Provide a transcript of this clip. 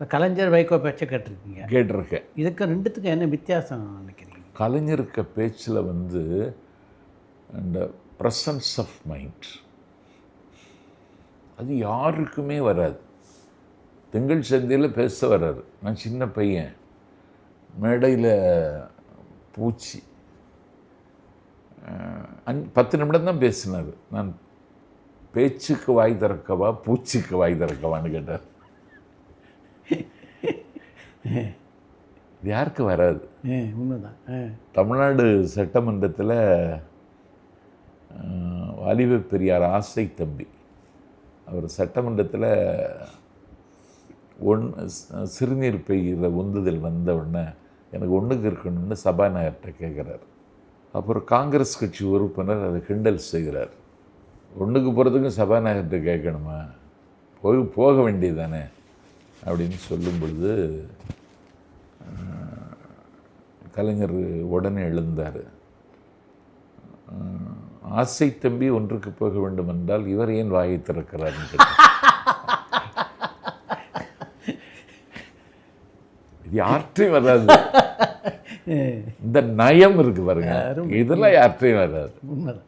இந்த கலைஞர் வைகோ பேச்சை கேட்டிருக்கீங்க. கேட்டிருக்கேன். இதுக்கு ரெண்டுத்துக்கும் என்ன வித்தியாசம் நினைக்கிறீங்க? கலைஞருக்க பேச்சில் வந்து அந்த ப்ரெசன்ஸ் ஆஃப் மைண்ட் அது யாருக்குமே வராது. திங்கள் சந்தையில் பேச வராது நான் சின்ன பையன். மேடையில் பூச்சி. அஞ் பத்து நிமிடம் தான் பேசினார். நான் பேச்சுக்கு வாய் திறக்கவா பூச்சிக்கு வாய் திறக்கவான்னு கேட்டார். இது யாருக்கு வராது? உண்மைதான். தமிழ்நாடு சட்டமன்றத்தில் வாலிப பெரியார் ஆசை தம்பி. அவர் சட்டமன்றத்தில் ஒன் சிறுநீர் பெய்கிற உந்துதல் வந்த உடனே எனக்கு ஒன்றுக்கு இருக்கணும்னு சபாநாயகர்கிட்ட கேட்குறாரு அப்புறம் காங்கிரஸ் கட்சி உறுப்பினர் அதை கிண்டல் செய்கிறார். ஒன்றுக்கு போகிறதுக்கும் சபாநாயகர்கிட்ட கேட்கணுமா? போய் போக வேண்டியதானே அப்படின்னு சொல்லும் பொழுது கலைஞர் உடனே எழுந்தார். ஆசை தம்பி ஒன்றுக்கு போக வேண்டும் என்றால் இவர் ஏன் வாயை திறக்கிறார்னு கேட்டார். இது யார்ட்டையும் வராது. இந்த நயம் இருக்கு பாருங்க. இதெல்லாம் யார்ட்டையும் வராது.